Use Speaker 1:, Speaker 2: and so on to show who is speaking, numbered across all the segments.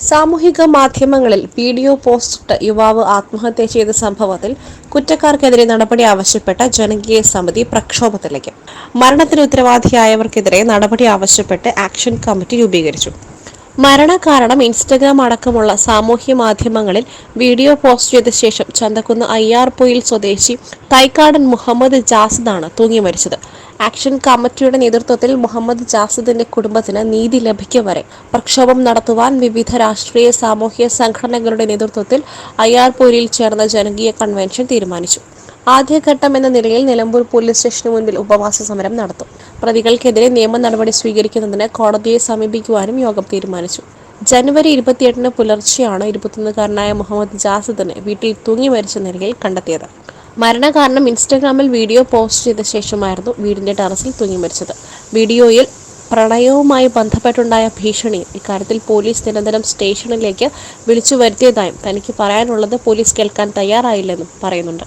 Speaker 1: സാമൂഹിക മാധ്യമങ്ങളിൽ video post പോസ്റ്റിട്ട് യുവാവ് ആത്മഹത്യ ചെയ്ത സംഭവത്തിൽ കുറ്റക്കാർക്കെതിരെ നടപടി ആവശ്യപ്പെട്ട ജനകീയ സമിതി പ്രക്ഷോഭത്തിലേക്ക്. മരണത്തിന് ഉത്തരവാദിയായവർക്കെതിരെ നടപടി ആവശ്യപ്പെട്ട് ആക്ഷൻ കമ്മിറ്റി രൂപീകരിച്ചു. മരണകാരണം ഇൻസ്റ്റഗ്രാം അടക്കമുള്ള സാമൂഹ്യ മാധ്യമങ്ങളിൽ വീഡിയോ പോസ്റ്റ് ചെയ്ത ശേഷം ചന്തക്കുന്ന് അയ്യാർപൊയിൽ സ്വദേശി തൈക്കാടൻ മുഹമ്മദ് ജാസിദാണ് തൂങ്ങി മരിച്ചത് ആക്ഷൻ കമ്മിറ്റിയുടെ നേതൃത്വത്തിൽ മുഹമ്മദ് ജാസിദിന്റെ കുടുംബത്തിന് നീതി ലഭിക്കും വരെ പ്രക്ഷോഭം നടത്തുവാൻ വിവിധ രാഷ്ട്രീയ സാമൂഹ്യ സംഘടനകളുടെ നേതൃത്വത്തിൽ അയ്യാർപൂരിൽ ചേർന്ന ജനകീയ കൺവെൻഷൻ തീരുമാനിച്ചു. ആദ്യഘട്ടം എന്ന നിലയിൽ നിലമ്പൂർ പോലീസ് സ്റ്റേഷന് മുൻപിൽ ഉപവാസ സമരം നടത്തും. പ്രതികൾക്കെതിരെ നിയമ നടപടി സ്വീകരിക്കുന്നതിന് കോടതിയെ സമീപിക്കുവാനും യോഗം തീരുമാനിച്ചു. ജനുവരി ഇരുപത്തിയെട്ടിന് പുലർച്ചെയാണ് ഇരുപത്തൊന്നുകാരനായ മുഹമ്മദ് ജാസിദിനെ വീട്ടിൽ തൂങ്ങി മരിച്ച നിലയിൽ കണ്ടെത്തിയത്. മരണകാരണം ഇൻസ്റ്റഗ്രാമിൽ വീഡിയോ പോസ്റ്റ് ചെയ്ത ശേഷമായിരുന്നു വീടിന്റെ ടെറസിൽ തൂങ്ങി മരിച്ചത്. വീഡിയോയിൽ പ്രണയവുമായി ബന്ധപ്പെട്ടുണ്ടായ ഭീഷണി ഇക്കാര്യത്തിൽ പോലീസ് നിരന്തരം സ്റ്റേഷനിലേക്ക് വിളിച്ചു വരുത്തിയതായും തനിക്ക് പറയാനുള്ളത് പോലീസ് കേൾക്കാൻ തയ്യാറായില്ലെന്നും പറയുന്നുണ്ട്.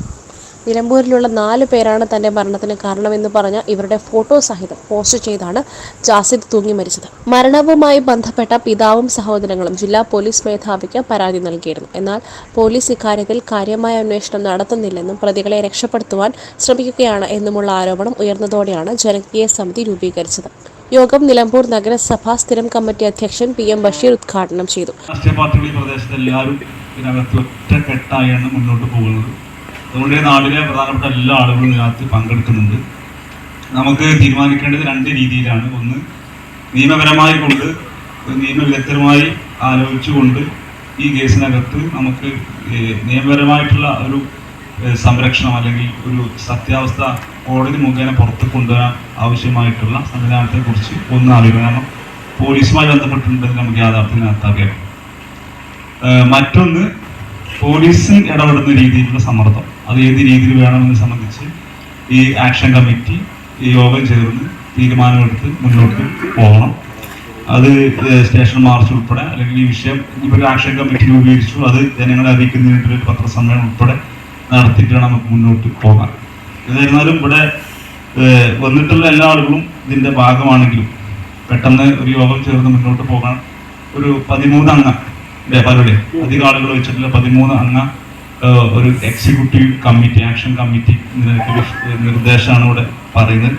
Speaker 1: നിലമ്പൂരിലുള്ള നാല് പേരാണ് തന്റെ മരണത്തിന് കാരണമെന്ന് പറഞ്ഞ ഇവരുടെ ഫോട്ടോ സഹിതം പോസ്റ്റ് ചെയ്താണ് ജാസിദ് തൂങ്ങി മരിച്ചത്. മരണവുമായി ബന്ധപ്പെട്ട പിതാവും സഹോദരങ്ങളും ജില്ലാ പോലീസ് മേധാവിക്ക് പരാതി നൽകിയിരുന്നു. എന്നാൽ പോലീസ് ഇക്കാര്യത്തിൽ കാര്യമായ അന്വേഷണം നടത്തുന്നില്ലെന്നും പ്രതികളെ രക്ഷപ്പെടുത്തുവാൻ ശ്രമിക്കുകയാണ് എന്നുമുള്ള ആരോപണം ഉയർന്നതോടെയാണ് ജനകീയ സമിതി രൂപീകരിച്ചത്. യോഗം നിലമ്പൂർ നഗരസഭ സ്ഥിരം കമ്മിറ്റി അധ്യക്ഷൻ പി എം ബഷീർ ഉദ്ഘാടനം ചെയ്തു.
Speaker 2: രാഷ്ട്രീയ പാർട്ടികൾ പ്രദേശത്ത് എല്ലാവരും ഇതിനകത്ത് ഒറ്റക്കെട്ടായാണ് മുന്നോട്ട് പോകുന്നത്. അതുകൊണ്ട് നാടിനെ പ്രധാനപ്പെട്ട എല്ലാ ആളുകളും ഇതിനകത്ത് പങ്കെടുക്കുന്നുണ്ട്. നമുക്ക് തീരുമാനിക്കേണ്ടത് രണ്ട് രീതിയിലാണ്. ഒന്ന് നിയമപരമായി കൊണ്ട് നിയമവിദഗ്ധരുമായി ആലോചിച്ചുകൊണ്ട് ഈ കേസിനകത്ത് നമുക്ക് നിയമപരമായിട്ടുള്ള ഒരു സംരക്ഷണം അല്ലെങ്കിൽ ഒരു സത്യാവസ്ഥ കോടതി മുഖേന പുറത്ത് കൊണ്ടുവരാൻ ആവശ്യമായിട്ടുള്ള സംവിധാനത്തെക്കുറിച്ച് ഒന്ന് അറിയണം. കാരണം പോലീസുമായി ബന്ധപ്പെട്ടിട്ടുണ്ടെങ്കിൽ നമുക്ക് യാഥാർത്ഥ്യത്തിനകത്ത് അറിയാം മറ്റൊന്ന് പോലീസ് ഇടപെടുന്ന രീതിയിലുള്ള സമ്മർദ്ദം. അത് ഏത് രീതിയിൽ വേണമെന്ന് സംബന്ധിച്ച് ഈ ആക്ഷൻ കമ്മിറ്റി യോഗം ചേർന്ന് തീരുമാനമെടുത്ത് മുന്നോട്ട് പോകണം. അത് സ്റ്റേഷൻ മാർച്ച് ഉൾപ്പെടെ അല്ലെങ്കിൽ ഈ വിഷയം ഇപ്പോൾ ആക്ഷൻ കമ്മിറ്റി രൂപീകരിച്ചു അത് ജനങ്ങളെ അറിയിക്കുന്നതിന്റെ ഒരു പത്രസമ്മേളനം ഉൾപ്പെടെ നടത്തിയിട്ട് വേണം നമുക്ക് മുന്നോട്ട് പോകാൻ. എന്നിരുന്നാലും ഇവിടെ വന്നിട്ടുള്ള എല്ലാ ആളുകളും ഇതിന്റെ ഭാഗമാണെങ്കിലും പെട്ടെന്ന് ഒരു യോഗം ചേർന്ന് മുന്നോട്ട് പോകാൻ ഒരു പതിമൂന്ന് അംഗ പലരുടെ അധികം ആളുകൾ വെച്ചിട്ടുള്ള പതിമൂന്ന് അംഗ ഒരു എക്സിക്യൂട്ടീവ് കമ്മിറ്റി ആക്ഷൻ കമ്മിറ്റി നിർദ്ദേശമാണ് ഇവിടെ പറയുന്നത്.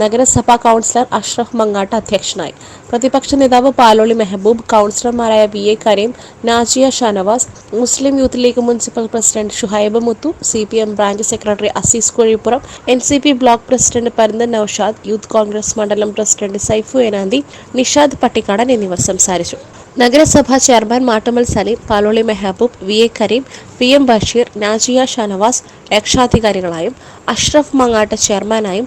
Speaker 1: നഗരസഭാ കൗൺസിലർ അഷ്റഫ് മങ്ങാട്ട് അധ്യക്ഷനായി. പ്രതിപക്ഷ നേതാവ് പാലോളി മെഹബൂബ് കൗൺസിലർമാരായ V A Kareem Najiya Shanavas Muslim youth league municipal president Shuhaib Muthu C P M branch secretary Azeez Kozhippuram N C P block president Paranthan Noushad youth Congress മണ്ഡലം president Saifu എനാന്തി Nishad Pattikkadan എന്നിവർ സംസാരിച്ചു. നഗരസഭാ chairman Mattammal Saleem Paloli Mehaboob V A Kareem P M Basheer Najiya Shanavas രക്ഷാധികാരികളായും Ashraf Mangattu ചെയർമാനായും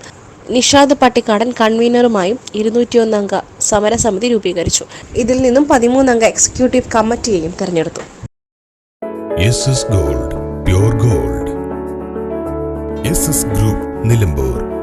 Speaker 1: നിഷാദ് പട്ടിക്കാടൻ കൺവീനറുമായും ഇരുന്നൂറ്റിയൊന്നംഗ സമരസമിതി രൂപീകരിച്ചു. ഇതിൽ നിന്നും പതിമൂന്നംഗ എക്സിക്യൂട്ടീവ് കമ്മിറ്റിയെയും തെരഞ്ഞെടുത്തു.
Speaker 3: Gold gold. ഗ്രൂപ്പ് നിലമ്പൂർ.